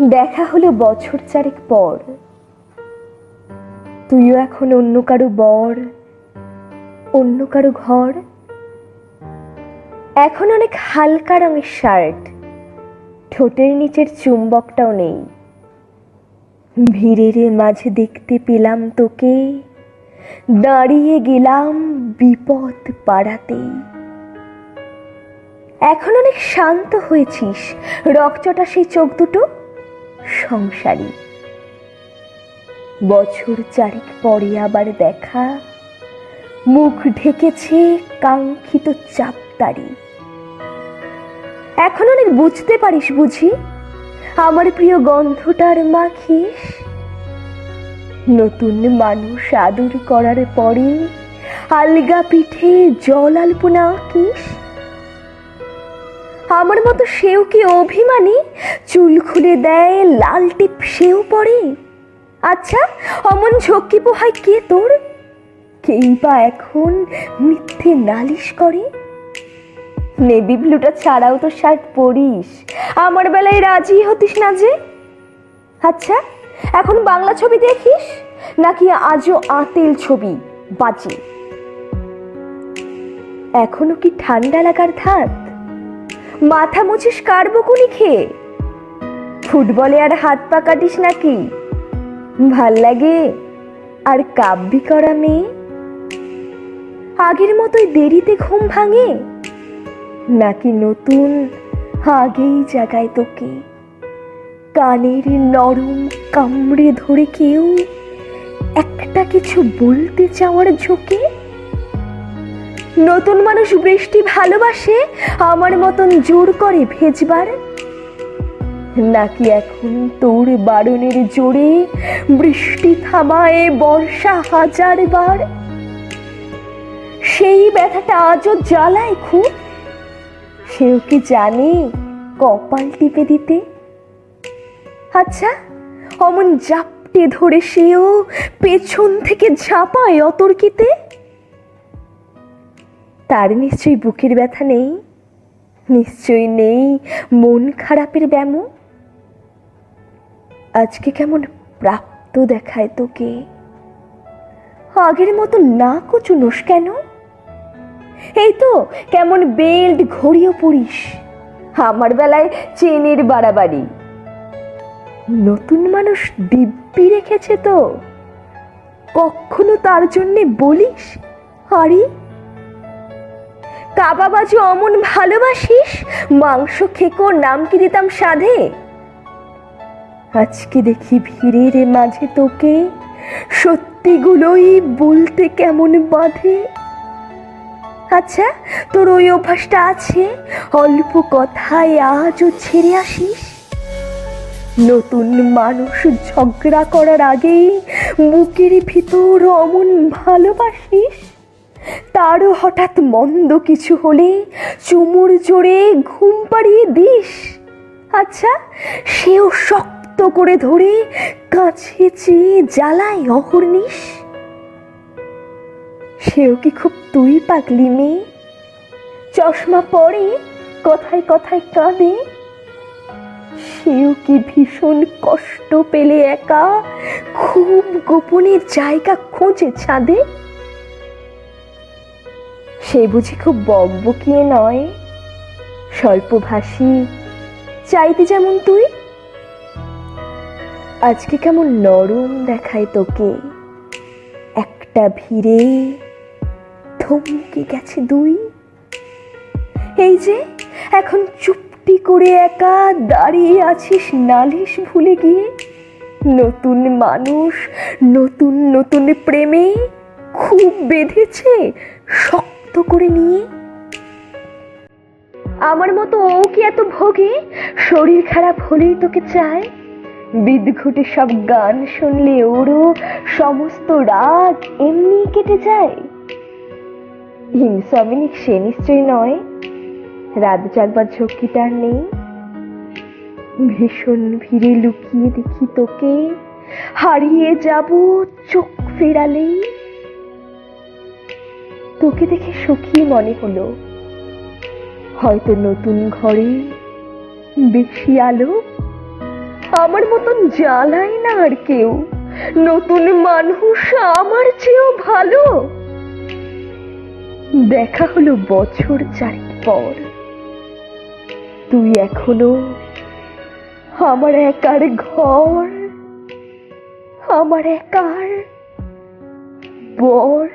দেখা হলো বছর চারেক পর। তুইও এখন অন্য কারও বর, অন্য কারও ঘর। এখন অনেক হালকা রঙের শার্ট, ঠোঁটের নিচের চুম্বকটাও নেই। ভিড়ের মাঝে দেখতে পেলাম তোকে, দাঁড়িয়ে গেলাম বিপদ পাড়াতেই এখন অনেক শান্ত হয়েছিস, রকচটা সেই চোখ দুটো সংসারী। বছর চারেক পরে আবার দেখা, মুখ ঢেকেছে কাঙ্ক্ষিত চাপতারি। এখন অনেক বুঝতে পারিস বুঝি, আমার প্রিয় গন্ধটার মাখিস। নতুন মানুষ আদর করার পরে আলগা পিঠে জল আলপনা আঁকিস। আমার মতো সেও কি অভিমানী? চুল খুলে দেয়, লাল টিপ সেও পরে আচ্ছা অমন ঝক্কি পোহায় কে তোর? কেই বা এখন মিথ্যে নালিশ করে? নেভি ব্লুটা ছাড়াও তো শার্ট পরিস। আমার বেলায় রাজি হতিস না যে? আচ্ছা এখন বাংলা ছবি দেখিস? নাকি আজও আতেল ছবি বাজে? এখনও কি ঠান্ডা লাগার ধাত মাথা মুছিস কার বকুনি খেয়ে? ফুটবলে আর হাত পা কাটিস নাকি? ভালো লাগে? আর কাব্যি করা মেয়ে? আগের মতোই দেরিতে ঘুম ভাঙে? নাকি নতুন আগেই জাগায় তোকে? কানের নরম কামড়ে ধরে কেউ একটা কিছু বলতে চাওয়ার ঝোঁকে? নতুন মানুষ বৃষ্টি ভালোবাসে, আমার মতন জোর করে ভেজবার? নাকি এখন তোর বারণের জোরে বৃষ্টি থামায় বর্ষা হাজার বার সেই ব্যথাটা আজও জ্বালায় খুব? সেও কি জানে কপাল টিপে দিতে? আচ্ছা অমন জাপটে ধরে সেও পেছন থেকে ঝাঁপায় অতর্কিতে? তার নিশ্চয়ই বুকের ব্যথা নেই? নিশ্চয়ই নেই মন খারাপের ব্যামো? আজকে কেমন প্রাপ্ত দেখায় তোকে? আগের মতো না কচুনোস কেন? এই তো কেমন বেল্ট ঘড়িও পড়িস। আমার বেলায় চেনের বাড়াবাড়ি। নতুন মানুষ দিব্যি রেখেছে তো। কখনো তার জন্যে বলিস? আরে কাবাবাজু অমন ভালোবাসিস? মাংস খেকো, নাম কি দিতাম সাধে? আজকে দেখি ভিড়ের মাঝে তোকে। সত্যিগুলোই বলতে কেমন বাঁধে। আচ্ছা তোর ওই অভ্যাসটা আছে? অল্প কথায় আজও ছেড়ে আসিস? নতুন মানুষ ঝগড়া করার আগেই বুকের ভিতর অমন ভালোবাসিস? তারও হঠাৎ মন্দ কিছু হলে চুমুর জোরে ঘুম পাড়িয়ে দিস। আচ্ছা সেও শক্ত করে ধরে কাছে চেয়ে জ্বালায় অহর্নিশ সেও কি খুব তুই পাগলি মেয়ে? চশমা পরে কথায় কথায় কাঁদে। সেও কি ভীষণ কষ্ট পেলে একা? খুব গোপনে জায়গা খোঁজে ছাদে। সে বুঝি খুব বকবকিয়ে নয়? স্বল্পভাষী, চাইতে যেমন তুই? আজকে কেমন নরম দেখায় তোকে? একটা ভিড়ে থমকে গেছে দুই? এই যে, এখন চুপটি করে একা দাঁড়িয়ে আছিস নালিশ ভুলে গিয়ে? নতুন মানুষ, নতুন নতুন প্রেমে খুব বেঁধেছে, শক্ত করে নিয়ে। আমার মতো ও কি এত ভোগে? শরীর খারাপ হলেই তোকে চায়। বিদঘুটে সব গান শুনলে ওরও সমস্ত রাগ এমনি কেটে যায়। হিংসামিনিক সে নিশ্চয়ই নয়। রাত জাগবার ঝক্কিটা আর নেই। ভীষণ ভিড়ে লুকিয়ে দেখি তোকে। হারিয়ে যাব চোখ ফেরালেই। তোকে দেখে সুখী মনে হলো। হয়তো নতুন ঘরে বেশি আলো, আমার মতন জ্বালায় না আর কেউ। নতুন মানুষ আমার চেয়েও ভালো। দেখা হলো বছর চারেক পর। তুই এখনও আমার একার ঘর, আমার একার বর।